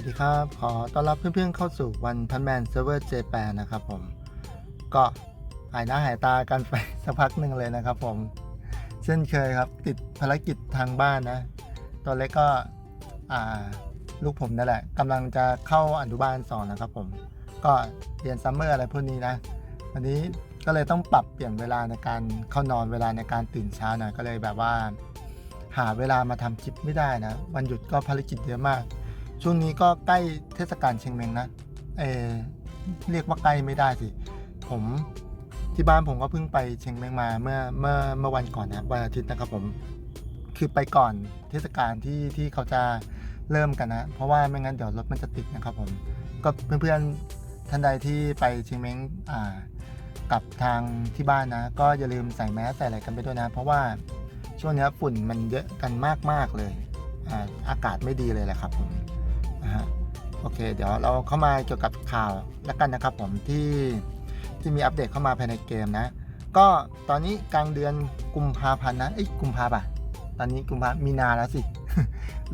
วัสดีครับ ขอต้อนรับเพื่อนๆเข้าสู่วันพันแมนเซิร์ฟเวอร์เจแปนนะครับผม ก็หายหน้าหายตากันไปสักพักหนึ่งเลยนะครับผม เช่นเคยครับติดภารกิจทางบ้านนะตัวเล็กก็อ่าลูกผมนั่นแหละกำลังจะเข้าอนุบาลสอนนะครับผม ก็เรียนซัมเมอร์อะไรพวกนี้นะ วันนี้ก็เลยต้องปรับเปลี่ยนเวลาในการเข้านอนเวลาในการตื่นเช้าน่อยก็เลยแบบว่า หาเวลามาทำคลิปไม่ได้นะ วันหยุดก็ภารกิจเยอะมาก ช่วงนี้ก็ใกล้เทศกาลเชียงเมงนะเออเรียกว่าใกล้ไม่ได้สิ ผมที่บ้านผมก็เพิ่งไปเชียงเมงมาเมื่อเมื่อเมื่อวันก่อนนะวันอาทิตย์นะครับผมคือไปก่อนเทศกาลที่ที่เขาจะเริ่มกันนะ เพราะว่าไม่งั้นเดี๋ยวรถมันจะติดนะครับผมก็เพื่อนๆท่านใดที่ไปเชียงเมงอ่ากับทางที่บ้านนะ ก็อย่าลืมใส่แมสใส่อะไรกันไปด้วยนะ เพราะว่าช่วงนี้ฝุ่นมันเยอะกันมากๆเลยออากาศไม่ดีเลยแหละครับผม นะฮะโอเค เดี๋ยวเราเข้ามาเกี่ยวกับข่าวแล้วกันนะครับผมที่ที่มีอัปเดตเข้ามาภายในเกมนะ ก็ตอนนี้กลางเดือนกุมภาพันธ์นะเอ้ยกุมภาป่ะตอนนี้กุมภามีนาแล้วสิ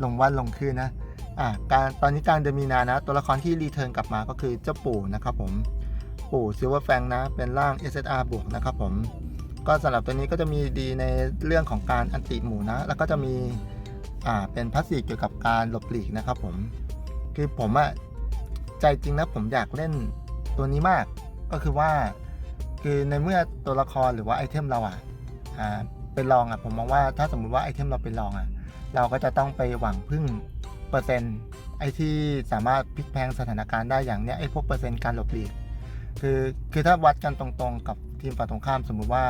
ลงวันลงคืนนะอ่าการตอนนี้กลางเดือนมีนานะ ตัวละครที่รีเทิร์นกลับมาก็คือเจ้าปู่นะครับผมปู่ซิลเวอร์แฟงนะ เป็นร่าง SSR บวกนะครับผมก็สำหรับตัวนี้ก็จะมีดีในเรื่องของการอันติหมู่นะ แล้วก็จะมีอ่าเป็นพัสซีเกี่ยวกับการหลบหลีกนะครับผม คือผมอะใจจริงนะผมอยากเล่นตัวนี้มาก ก็คือว่าคือในเมื่อตัวละครหรือว่าไอเทมเราอะอ่าเป็นรองอะผมมองว่าถ้าสมมุติว่าไอเทมเราเป็นรองอะเราก็จะต้องไปหวังพึ่งเปอร์เซ็นต์ไอที่สามารถพลิกแพลงสถานการณ์ได้อย่างเนี้ยไอพวกเปอร์เซ็นต์การหลบหลีกคือคือถ้าวัดกันตรงๆ กับทีมฝ่ายตรงข้ามสมมุติว่า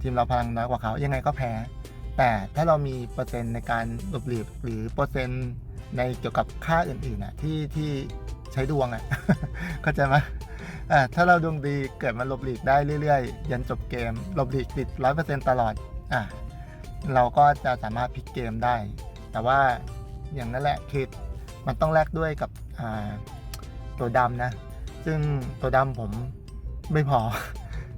ทีมเราพลังน้อยกว่าเขายังไงก็แพ้ แต่ถ้าเรามีเปอร์เซ็นต์ในการหลบหลีกหรือเปอร์เซ็นต์ ในเกี่ยวกับค่าอื่นๆนะที่ที่ใช้ดวงอะเข้าใจไหมอ่าถ้าเราดวงดีเกิดมาหลบหลีกได้เรื่อยๆ ยันจบเกมหลบหลีกติดร้อยเปอร์เซ็นต์ตลอดอะเราก็จะสามารถพลิกเกมได้ แต่ว่าอย่างนั้นแหละคือมันต้องแลกด้วยกับตัวดำนะ ซึ่งตัวดำผมไม่พอ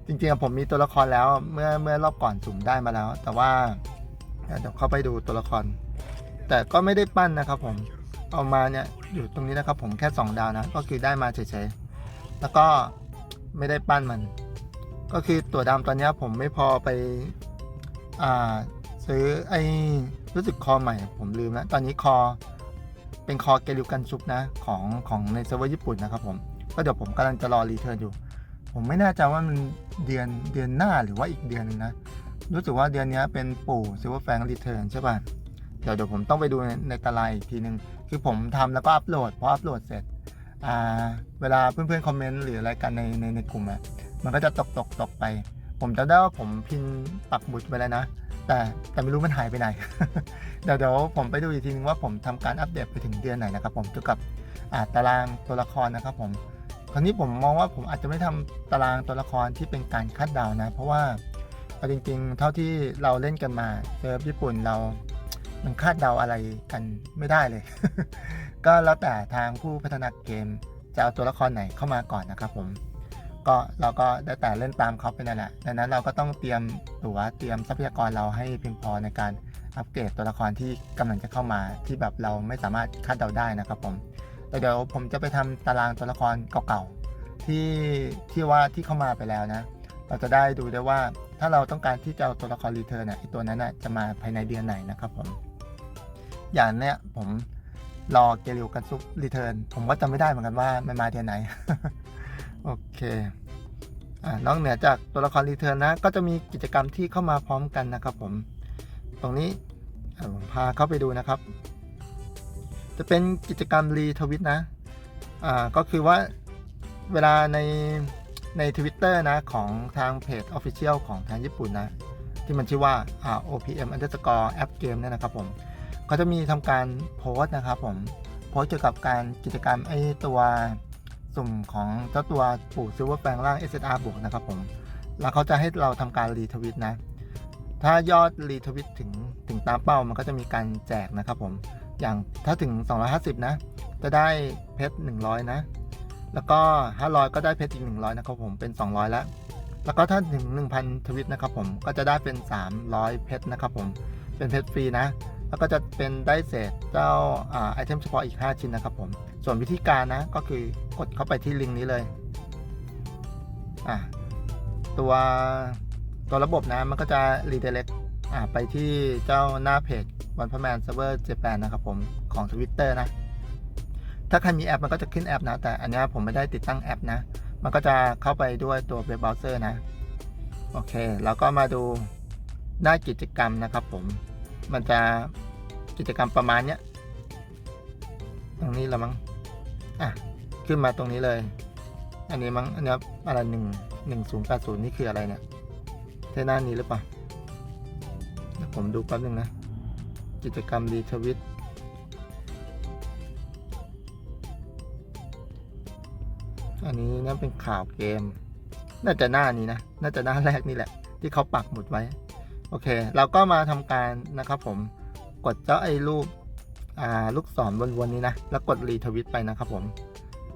จริงๆผมมีตัวละครแล้วเมื่อเมื่อรอบก่อนสุ่มได้มาแล้ว แต่ว่าเดี๋ยวเข้าไปดูตัวละคร แต่ก็ไม่ได้ปั้นนะครับผมเอามาเนี่ยอยู่ตรงนี้นะครับผมแค่ 2 ดาวนะ ก็คือได้มาเฉยๆแล้วก็ไม่ได้ปั้นมัน ก็คือตัวดำตอนนี้ผมไม่พอไปอ่าซื้อไอ้รู้สึกคอใหม่ ผมลืมแล้วตอนนี้คอเป็นคอเกลิวกันชุบนะของของในเซิร์ฟเวอร์ญี่ปุ่นนะครับผมก็เดี๋ยวผมกำลังจะรอรีเทิร์นอยู่ ผมไม่แน่ใจว่ามันเดือนเดือนหน้าหรือว่าอีกเดือนนึงนะ รู้สึกว่าเดือนนี้เป็นปู่ซิลเวอร์แฟงรีเทิร์นใช่ป่ะ เดี๋ยวเดี๋ยวผมต้องไปดูในในตารางอีกทีนึง คือผมทำแล้วก็อัปโหลดพออัปโหลดเสร็จอ่าเวลาเพื่อนๆคอมเมนต์หรืออะไรกันในในในกลุ่มอะมันก็จะตกตกตกไป ผมจำได้ว่าผมพินปักหมุดไปแล้วนะ แต่แต่ไม่รู้มันหายไปไหน เดี๋ยวเดี๋ยวผมไปดูอีกทีนึงว่าผมทำการอัปเดตไปถึงเดือนไหนนะครับ ผมเกี่ยวกับอ่าตารางตัวละครนะครับ ผมคราวนี้ผมมองว่าผมอาจจะไม่ทำตารางตัวละครที่เป็นการคาดเดานะ เพราะว่าเอาจริงๆ เท่าที่เราเล่นกันมาเซิร์ฟญี่ปุ่นเรา มันคาดเดาอะไรกันไม่ได้เลย ก็แล้วแต่ทางผู้พัฒนาเกม จะเอาตัวละครไหนเข้ามาก่อนนะครับผมก็เราก็ได้แต่เล่นตามเขาไปนั่นแหละดังนั้นเราก็ต้องเตรียมตัวเตรียมทรัพยากรเราให้เพียงพอในการอัปเกรดตัวละครที่กำลังจะเข้ามาที่แบบเราไม่สามารถคาดเดาได้นะครับผมแต่เดี๋ยวผมจะไปทำตารางตัวละครเก่าๆที่ที่ว่าที่เข้ามาไปแล้วนะ เราจะได้ดูได้ว่าถ้าเราต้องการที่จะเอาตัวละครรีเทิร์นอะตัวนั้นอะจะมาภายในเดือนไหนนะครับผม อย่างเนี้ยผมรอเกลิวกันซุปรีเทิร์นผมก็จำไม่ได้เหมือนกันว่ามันมาเดือนไหน โอเคอนอกเหนือจากตัวละครรีเทิร์นนะ ก็จะมีกิจกรรมที่เข้ามาพร้อมกันนะครับผม ตรงนี้ผมพาเข้าไปดูนะครับ จะเป็นกิจกรรมรีทวิตนะ อ่า ก็คือว่าเวลาในใน Twitter นะ ของทางเพจ Official ของทางญี่ปุ่นนะ ที่มันชื่อว่าอ่า OPM underscore app game เนี่ยนะครับผม เขาจะมีทำการโพสต์นะครับผมโพสต์เกี่ยวกับการกิจกรรมไอ้ตัวสุ่มของเจ้าตัวปู่ซิลเวอร์แปลงร่าง SSR บวกนะครับผม แล้วเขาจะให้เราทำการรีทวิตนะ ถ้ายอดรีทวิตถึงถึงตามเป้ามันก็จะมีการแจกนะครับผม อย่างถ้าถึง 250 นะ จะได้เพชร 100 นะ แล้วก็ 500 ก็ได้เพชรอีก 100 นะครับผม เป็น 200 แล้ว แล้วก็ถ้าถึง 1,000 ทวิตนะครับผม ก็จะได้เป็น 300 เพชรนะครับผม เป็นเพชรฟรีนะ แล้วก็จะเป็นได้เศษเจ้าไอเทมเฉพาะอีก 5 ชิ้นนะครับผมส่วนวิธีการนะก็คือกดเข้าไปที่ลิงก์นี้เลยอะตัวตัวระบบนะมันก็จะ redirect อะไปที่เจ้าหน้าเพจวันพแมนเซิร์ฟเวอร์เจแปนนะครับผมของ Twitter นะ ถ้าใครมีแอปมันก็จะขึ้นแอปนะ แต่อันนี้ผมไม่ได้ติดตั้งแอปนะ มันก็จะเข้าไปด้วยตัวเว็บเบราว์เซอร์นะ โอเค แล้วก็มาดูหน้ากิจกรรมนะครับผม มันจะกิจกรรมประมาณเนี้ย ตรงนี้ละมั้ง อะ ขึ้นมาตรงนี้เลย อันนี้มั้ง อันนี้อะไรหนึ่งหนึ่งศูนย์แปดศูนย์นี่คืออะไรเนี่ยใช่หน้านี้หรือเปล่าเดี๋ยวผมดูแป๊บนึงนะ กิจกรรมรีทวิตอันนี้นั่นเป็นข่าวเกม น่าจะหน้านี้นะ น่าจะหน้าแรกนี่แหละ ที่เขาปักหมุดไว้ โอเค เราก็มาทำการนะครับผมกดเจ้าไอ้รูปลูกศรวนๆนี้นะ แล้วกดรีทวิตไปนะครับผม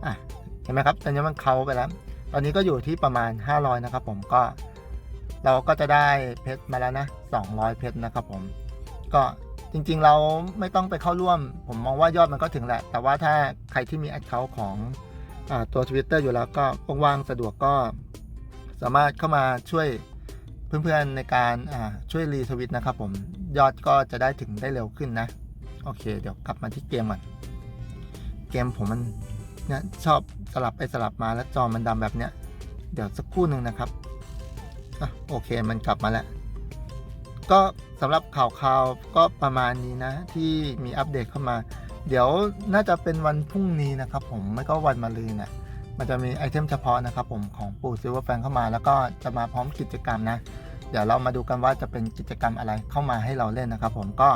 อะเห็นไหมครับตอนนี้มันเข้าไปแล้ว ตอนนี้ก็อยู่ที่ประมาณ 500 นะครับผมก็ เราก็จะได้เพชรมาแล้วนะ 200 เพชรนะครับผม ก็จริงๆเราไม่ต้องไปเข้าร่วม ผมมองว่ายอดมันก็ถึงแหละ แต่ว่าถ้าใครที่มี account ของอตัว Twitter อยู่แล้วก็ว่างๆสะดวกก็สามารถเข้ามาช่วย เพื่อนๆในการช่วยรีทวิตนะครับผมยอดก็จะได้ถึงได้เร็วขึ้นนะ โอเค เดี๋ยวกลับมาที่เกมก่อนเกมผมมันเนี่ยชอบสลับไปสลับมาแล้วจอมันดำแบบเนี้ย เดี๋ยวสักครู่หนึ่งนะครับอะโอเคมันกลับมาแล้ว ก็สำหรับข่าวข่าวๆก็ประมาณนี้นะ ที่มีอัปเดตเข้ามา เดี๋ยวน่าจะเป็นวันพรุ่งนี้นะครับ ผมไม่ก็วันมะรืนน่ะ มันจะมีไอเทมเฉพาะนะครับผมของปู่ซิลเวอร์แฟงเข้ามา แล้วก็จะมาพร้อมกิจกรรมนะ เดี๋ยวเรามาดูกันว่าจะเป็นกิจกรรมอะไรเข้ามาให้เราเล่นนะครับ ผมก็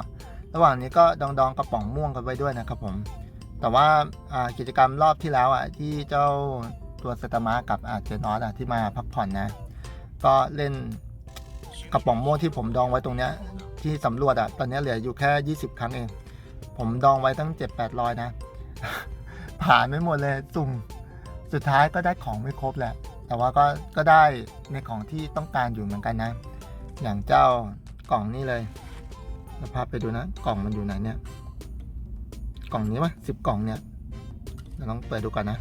ระหว่างนี้ก็ดองดองกระป๋องม่วงกันไว้ด้วยนะครับผม แต่ว่ากิจกรรมรอบที่แล้วอะที่เจ้าตัวสตามากับเจนอสอะที่มาพักผ่อนนะ ก็เล่นกระป๋องม่วงที่ผมดองไว้ตรงเนี้ยที่สำรวจอะตอนนี้เหลืออยู่แค่ 20 ครั้งเอง ผมดองไว้ตั้ง 7 8 0 0 นะ ผ่านไม่หมดเลยสุ่ม สุดท้ายก็ได้ของไม่ครบแหละ แต่ว่าก็ก็ได้ในของที่ต้องการอยู่เหมือนกันนะ อย่างเจ้ากล่องนี้เลยเราพาไปดูนะ กล่องมันอยู่ไหนเนี่ย กล่องนี้ปะสิบกล่องเนี่ยเราลองเปิดดูกันนะ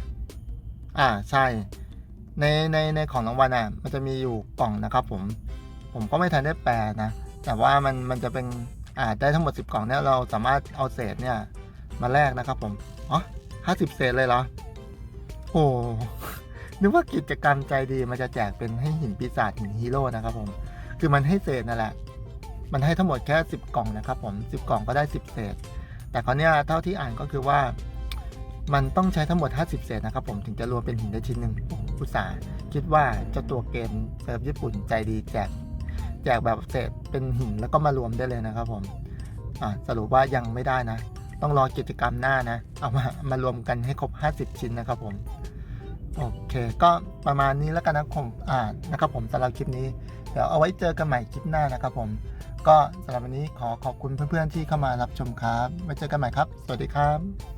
อ่าใช่ ในในในของรางวัลอะ มันจะมีอยู่กล่องนะครับ ผม ผมก็ไม่ทันได้แปลนะ แต่ว่ามันมันจะเป็นอ่าได้ทั้งหมด 10 กล่องเนี่ยเราสามารถเอาเศษเนี่ยมาแลกนะครับผม อ๋อห้าสิบเศษเลยเหรอ โอ้นึกว่ากิจกรรมใจดีมันจะแจกเป็นให้หินปีศาจหินฮีโร่นะครับผม คือมันให้เศษนั่นแหละ มันให้ทั้งหมดแค่ 10 กล่องนะครับผม 10 กล่องก็ได้ 10 เศษ แต่คราวนี้เท่าที่อ่านก็คือว่า มันต้องใช้ทั้งหมด 50 เศษนะครับผมถึงจะรวมเป็นหินได้ชิ้นหนึ่งอุตส่าห์คิดว่าจ้าตัวเกมเซิร์ฟญี่ปุ่นใจดีแจกแจกแบบเศษเป็นหินแล้วก็มารวมได้เลยนะครับผมสรุปว่ายังไม่ได้นะ ต้องรอกิจกรรมหน้านะ เอามามารวมกันให้ครบ 50 ชิ้นนะครับผม โอเค ก็ประมาณนี้แล้วกันนะผมอ่านะครับผมสำหรับคลิปนี้ เดี๋ยวเอาไว้เจอกันใหม่คลิปหน้านะครับผม ก็สำหรับวันนี้ขอขอบคุณเพื่อนๆที่เข้ามารับชมครับ ไว้เจอกันใหม่ครับ สวัสดีครับ